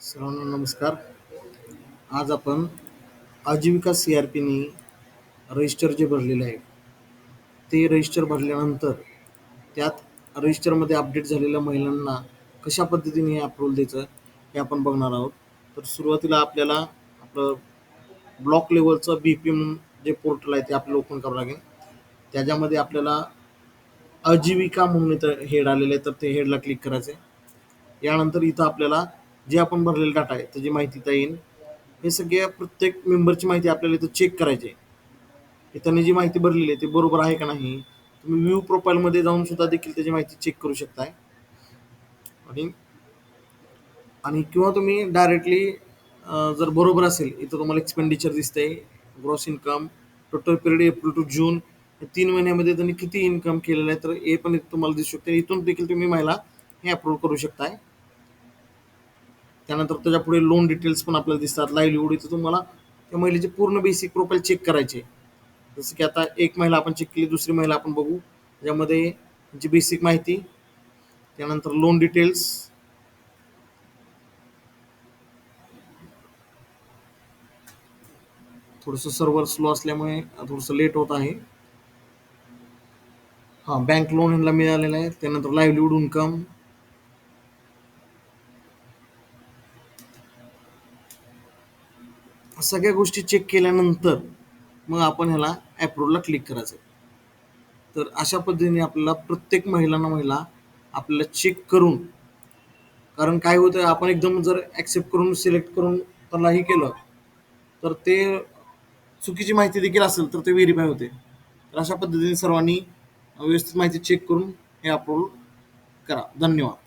सर्वांना नमस्कार. आज आपण आजीविका सी आर पीने रजिस्टर जे भरलेले आहे ते रजिस्टर भरल्यानंतर त्यात रजिस्टरमध्ये अपडेट झालेल्या महिलांना कशा पद्धतीने हे अप्रूव्हल द्यायचं हे आपण बघणार आहोत. तर सुरुवातीला आपल्याला आपलं block लेवलचं B P M J portal आहे ते आपल्याला ओपन करावं लागेल. त्याच्यामध्ये आपल्याला आजीविका म्हणून इथं हेड आलेलं आहे तर ते हेडला क्लिक करायचं आहे यानंतर इथं आपल्याला जे आपण भरलेला डाटा आहे त्याची माहिती इथं येईल हे सगळ्या प्रत्येक मेंबरची माहिती आपल्याला इथं चेक करायची आहे. त्यांनी जी माहिती भरलेली आहे ती बरोबर आहे का नाही तुम्ही व्ह्यू प्रोफाईलमध्ये जाऊन सुद्धा देखील त्याची माहिती चेक करू शकताय. आणि आणि किंवा तुम्ही डायरेक्टली जर बरोबर असेल इथं तुम्हाला एक्सपेंडिचर दिसतंय gross income total period April to June तीन महिन्यामध्ये त्यांनी किती इन्कम केलेलं आहे तर हे पण इथं तुम्हाला दिसू शकते इथून देखील तुम्ही महिला हे अप्रूव्ह करू शकताय. त्यानंतर त्याच्या पुढे लोन डिटेल्स पण आपल्याला दिसतात. लाईव्हलीहूड इथं तुम्हाला त्या महिलेचे पूर्ण बेसिक प्रोफाईल चेक करायचे जसं की आता एक महिला आपण चेक केली दुसरी महिला आपण बघू. ज्यामध्ये जी बेसिक माहिती त्यानंतर लोन डिटेल्स थोडंसं सर्व्हर स्लो असल्यामुळे थोडंसं लेट होत आहे. हां बँक लोन ह्यांना मिळालेलं आहे. त्यानंतर लाईव्हलीहूड इन्कम सगळ्या गोष्टी चेक केल्यानंतर मग आपण ह्याला ॲप्रूवला क्लिक करायचं. तर अशा पद्धतीने आपल्याला प्रत्येक महिलांना महिला आपल्याला चेक करून कारण काय होतं आपण एकदम जर ॲक्सेप्ट करून सिलेक्ट करून त्यालाही केलं तर ते चुकीची माहिती देखील असेल तर ते व्हेरीफाय होते. तर अशा पद्धतीने सर्वांनी व्यवस्थित माहिती चेक करून हे अप्रूव्ह करा. धन्यवाद.